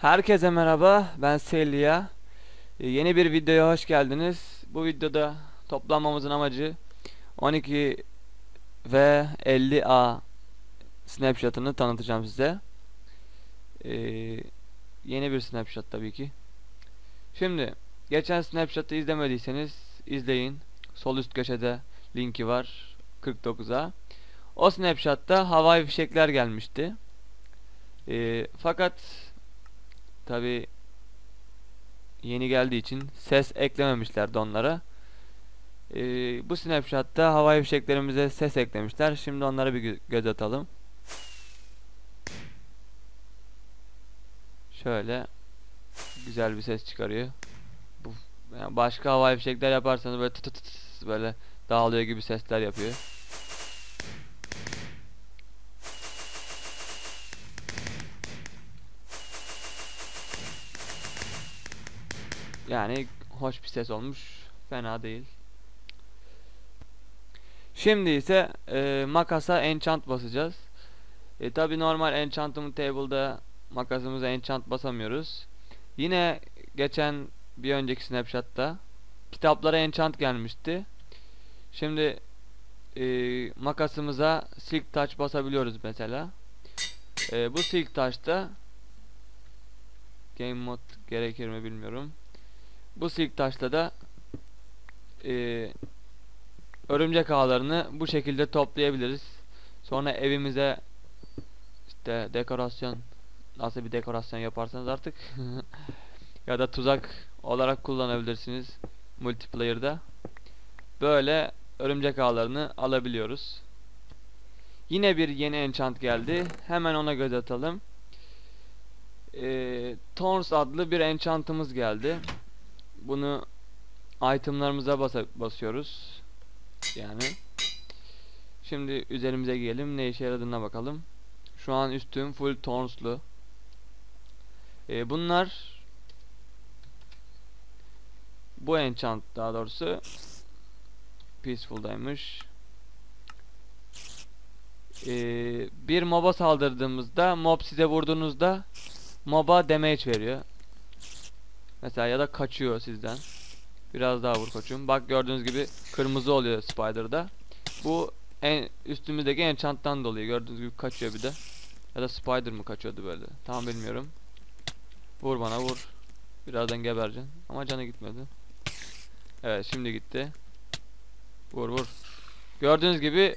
Herkese merhaba, ben Selya. Ee, Yeni bir videoya hoş geldiniz. Bu videoda toplanmamızın amacı 12 ve 50A snapshot'ını tanıtacağım size. Ee, yeni bir snapshot tabii ki. Şimdi, geçen snapshot'ı izlemediyseniz izleyin. Sol üst köşede linki var 49'a. O snapshot'ta havai fişekler gelmişti. Ee, fakat tabi yeni geldiği için ses eklememişlerdi onlara. Ee, bu snapshot'ta havai fişeklerimize ses eklemişler. Şimdi onlara bir gö- göz atalım. Şöyle güzel bir ses çıkarıyor. Bu yani başka havai fişekler yaparsanız böyle tut tut tut böyle dağılıyor gibi sesler yapıyor. Yani hoş bir ses olmuş. Fena değil. Şimdi ise e, makasa enchant basacağız. E, Tabi normal enchantment table'da makasımıza enchant basamıyoruz. Yine geçen bir önceki snapshot'ta kitaplara enchant gelmişti. Şimdi e, makasımıza silk touch basabiliyoruz mesela. E, bu silk touch'ta game mod gerekir mi bilmiyorum. Bu silk taşla da e, örümcek ağlarını bu şekilde toplayabiliriz. Sonra evimize işte dekorasyon nasıl bir dekorasyon yaparsanız artık ya da tuzak olarak kullanabilirsiniz multiplayer'da. Böyle örümcek ağlarını alabiliyoruz. Yine bir yeni enchant geldi. Hemen ona göz atalım. E, Thorns adlı bir enchantımız geldi. Bunu itemlarımıza basa basıyoruz. Yani. Şimdi üzerimize giyelim. Ne işe yaradığına bakalım. Şu an üstüm full tonslu. Ee, bunlar bu enchant daha doğrusu peaceful'daymış. Ee, bir moba saldırdığımızda mob size vurduğunuzda moba damage veriyor. Mesela ya da kaçıyor sizden. Biraz daha vur koçum. Bak gördüğünüz gibi kırmızı oluyor Spider'da. Bu en üstümüzdeki enchant'tan dolayı gördüğünüz gibi kaçıyor bir de. Ya da Spider mı kaçıyordu böyle. Tam bilmiyorum. Vur bana vur. Birazdan gebereceksin. Ama canı gitmedi. Evet şimdi gitti. Vur vur. Gördüğünüz gibi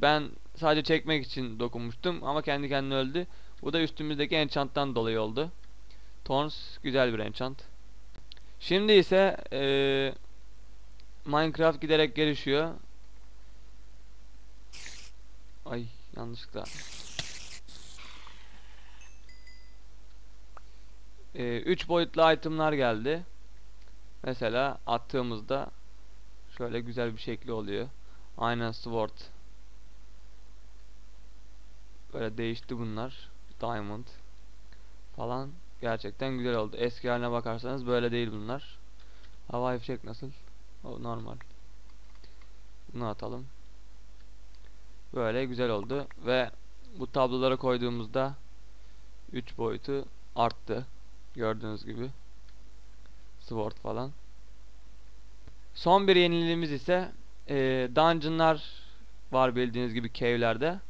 ben sadece çekmek için dokunmuştum ama kendi kendine öldü. Bu da üstümüzdeki enchant'tan dolayı oldu. Thorns güzel bir enchant. Şimdi ise eee, Minecraft giderek gelişiyor. Ay yanlışlıkla. 3 boyutlu itemlar geldi. Mesela attığımızda şöyle güzel bir şekli oluyor. Aynen sword. Böyle değişti bunlar. Diamond falan. Gerçekten güzel oldu. Eski haline bakarsanız böyle değil bunlar. Havai fişek nasıl? O normal. Bunu atalım. Böyle güzel oldu ve bu tablolara koyduğumuzda 3 boyutu arttı. Gördüğünüz gibi. Sword falan. Son bir yeniliğimiz ise e, dungeonlar var bildiğiniz gibi cave'lerde.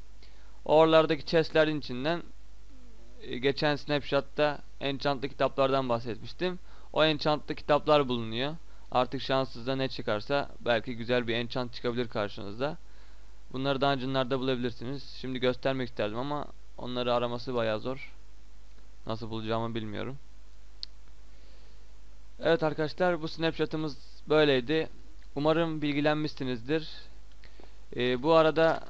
Oralardaki chestlerin içinden geçen snapshot'ta enchantlı kitaplardan bahsetmiştim. O enchantlı kitaplar bulunuyor. Artık şanssızda ne çıkarsa belki güzel bir enchant çıkabilir karşınıza. Bunları dungeonlarda bulabilirsiniz. Şimdi göstermek isterdim ama onları araması bayağı zor. Nasıl bulacağımı bilmiyorum. Evet arkadaşlar bu snapshot'ımız böyleydi. Umarım bilgilenmişsinizdir. Ee, bu arada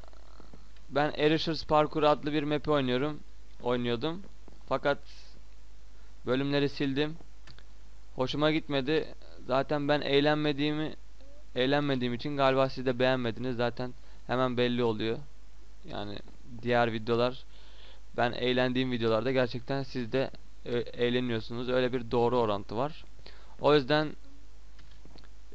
ben Erasures Parkour adlı bir map'i oynuyorum. Oynuyordum. Fakat bölümleri sildim. Hoşuma gitmedi. Zaten ben eğlenmediğimi eğlenmediğim için galiba siz de beğenmediniz. Zaten hemen belli oluyor. Yani diğer videolar ben eğlendiğim videolarda gerçekten siz de e, eğleniyorsunuz. Öyle bir doğru orantı var. O yüzden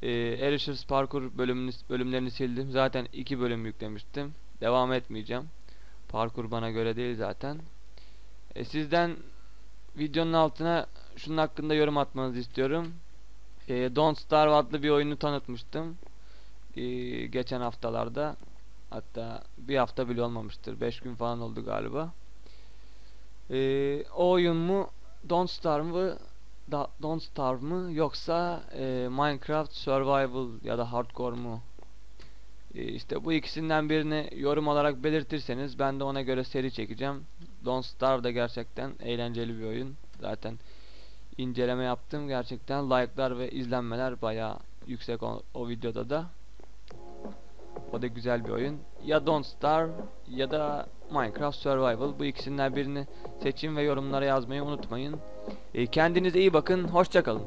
e, Erasures Parkour bölümünü, bölümlerini sildim. Zaten iki bölüm yüklemiştim. Devam etmeyeceğim. Parkur bana göre değil zaten. E, sizden videonun altına şunun hakkında yorum atmanızı istiyorum. Ee, Don't Starve adlı bir oyunu tanıtmıştım. Ee, geçen haftalarda. Hatta bir hafta bile olmamıştır. 5 gün falan oldu galiba. Ee, o oyun mu Don't Starve mı da, Don't Starve mı yoksa e, Minecraft Survival ya da Hardcore mu? E, işte bu ikisinden birini yorum olarak belirtirseniz ben de ona göre seri çekeceğim. Don't Starve da gerçekten eğlenceli bir oyun. Zaten inceleme yaptım. Gerçekten like'lar ve izlenmeler bayağı yüksek o, o videoda da. O da güzel bir oyun. Ya Don't Starve ya da Minecraft Survival. Bu ikisinden birini seçin ve yorumlara yazmayı unutmayın. E, kendinize iyi bakın. Hoşçakalın.